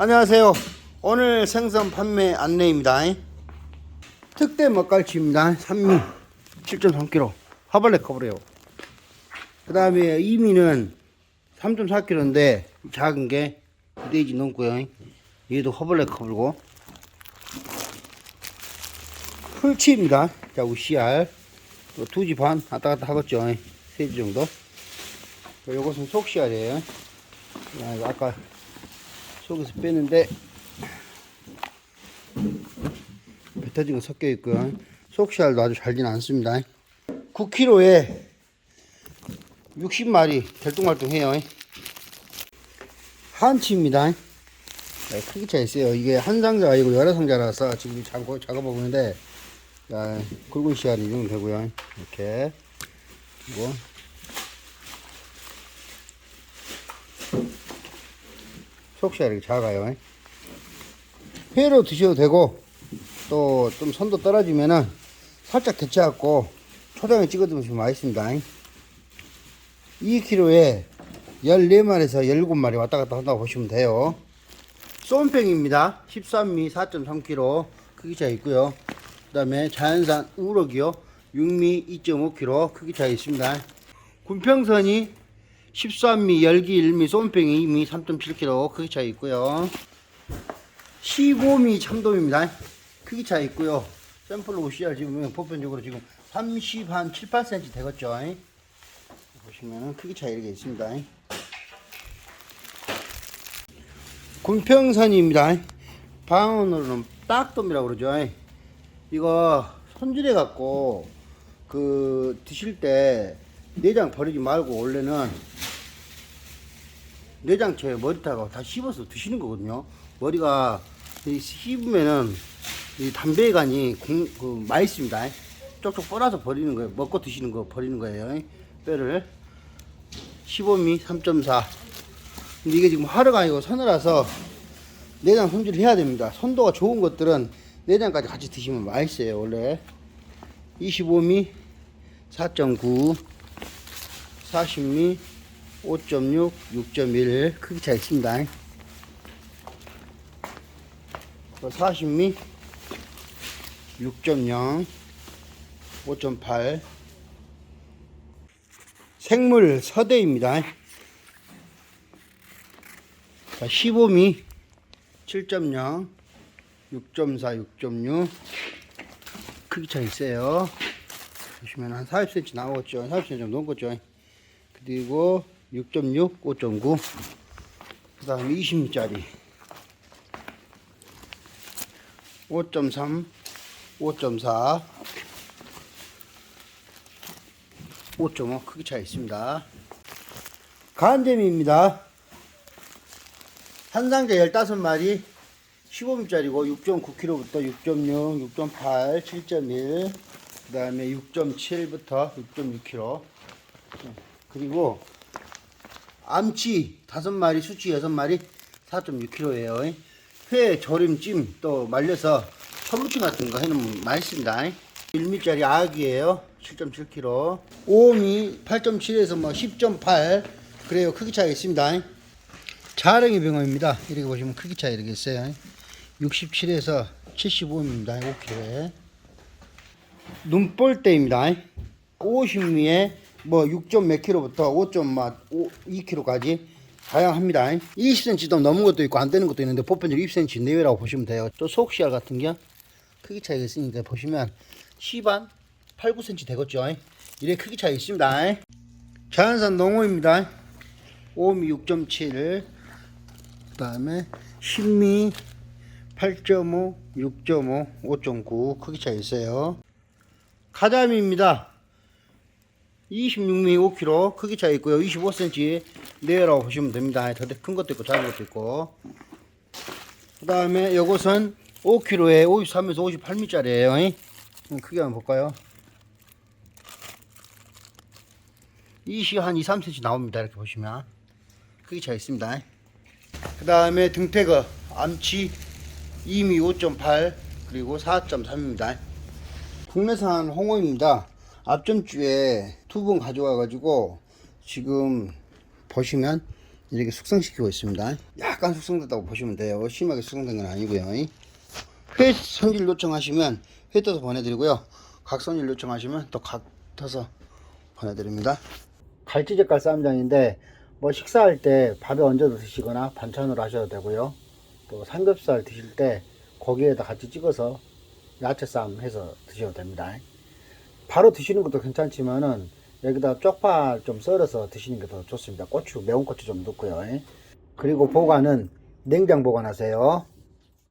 안녕하세요. 오늘 생선 판매 안내입니다. 특대 먹갈치입니다. 산미 7.3kg. 하벌레 커브래요. 그 다음에 이미는 3.4kg인데 작은 게 부대지 넘고요. 얘도 허벌레 커브고. 풀치입니다. 자, 우씨알. 두지 반 왔다 갔다 하겠죠. 세지 정도. 요것은 속씨알이에요. 야, 이거 아까 속에서 빼는데 배 터진 거 섞여 있고요. 속시알도 아주 잘진 않습니다. 9kg에 60마리 결동활동해요. 한치입니다. 네, 크기 차 있어요. 이게 한 상자가 아니고 여러 상자라서 지금 작업, 작업하고 있는데 자, 굵은 씨알이 이 정도 되고요. 이렇게 그리고 속시알이 이렇게 작아요. 회로 드셔도 되고 또 좀 선도 떨어지면은 살짝 데쳐갖고 초장에 찍어 드시면 맛있습니다. 2kg에 14마리에서 17마리 왔다 갔다 한다고 보시면 돼요. 쏨팽입니다. 13미 4.3kg 크기 차이 있고요. 그 다음에 자연산 우럭이요. 6미 2.5kg 크기 차이 있습니다. 군평선이 13미, 열기 1미, 쏨팽이 2미 3.7kg 크기 차이 있고요. 15미 참돔입니다. 크기 차이 있고요. 샘플로 보시면 지금 보편적으로 지금 30, 한 7, 8cm 되겠죠. 보시면은 크기 차이 이렇게 있습니다. 군평선입니다. 방언으로는 딱돔이라고 그러죠. 이거 손질해 갖고 그 드실 때 내장 버리지 말고 원래는 내장채 머리타가 다 씹어서 드시는 거거든요. 머리가 이 씹으면은 이 담배간이 공, 그 맛있습니다. 쪽쪽 빨아서 버리는 거예요. 먹고 드시는 거 버리는 거예요. 뼈를 15미 3.4. 근데 이게 지금 하루가 아니고 서늘라서 내장 손질을 해야 됩니다. 선도가 좋은 것들은 내장까지 같이 드시면 맛있어요. 원래 25미 4.9 40미 5.6 6.1 크기 차 있습니다. 40미 6.0 5.8 생물 서대입니다. 자, 15미 7.0 6.4 6.6 크기 차 있어요. 보시면 한 40cm 나오겠죠. 40cm 좀 넘겠죠. 그리고 6.6 5.9 그 다음에 20미짜리 5.3 5.4 5.5 크기 차 있습니다. 간재미입니다. 한 상자 15마리 15미짜리고 6.9kg부터 6.6, 6.8, 7.1, 그 다음에 6.7부터 6.6kg. 그리고 암치 5마리, 수치 6마리 4.6kg예요. 회 조림찜 또 말려서 천무침 같은 거 해놓으면 맛있습니다. 1미짜리 아기예요. 7.7kg. 5미 8.7에서 뭐 10.8 그래요. 크기 차이 있습니다. 자랭이 병어입니다. 이렇게 보시면 크기 차이 이렇게 있어요. 67에서 75입니다. 5kg에. 눈볼대입니다. 50미에 뭐 6점 몇 킬로부터 5.2kg까지 다양합니다. 20cm도 넘은 것도 있고 안 되는 것도 있는데 보편적으로 20cm 내외라고 보시면 돼요. 또 속시알 같은 게 크기 차이가 있으니까 보시면 10한 8, 9cm 되겠죠. 이래 크기 차이 있습니다. 자연산 농어입니다. 5미 6.7, 그 다음에 10미 8.5, 6.5, 5.9 크기 차이 있어요. 가자미입니다. 26미 5kg 크기 차이 있고요. 25cm 내외라고 보시면 됩니다. 더 큰 것도 있고 작은 것도 있고. 그 다음에 요것은 5kg에 53에서 58미짜리예요. 크기 한번 볼까요? 20, 한 2, 3cm 나옵니다. 이렇게 보시면. 크기 차이 있습니다. 그 다음에 등태거 암치 2미 5.8 그리고 4.3입니다. 국내산 홍어입니다. 앞전 주에 두 번 가져와 가지고 지금 보시면 이렇게 숙성시키고 있습니다. 약간 숙성됐다고 보시면 돼요. 심하게 숙성된 건 아니고요. 회 손질 요청하시면 회 떠서 보내드리고요. 각 손질 요청하시면 또 각 떠서 보내드립니다. 갈치젓갈 쌈장인데 뭐 식사할 때 밥에 얹어서 드시거나 반찬으로 하셔도 되고요. 또 삼겹살 드실 때 고기에다 같이 찍어서 야채 쌈 해서 드셔도 됩니다. 바로 드시는 것도 괜찮지만은 여기다 쪽파 좀 썰어서 드시는 게 더 좋습니다. 고추, 매운 고추 좀 넣고요. 그리고 보관은 냉장 보관하세요.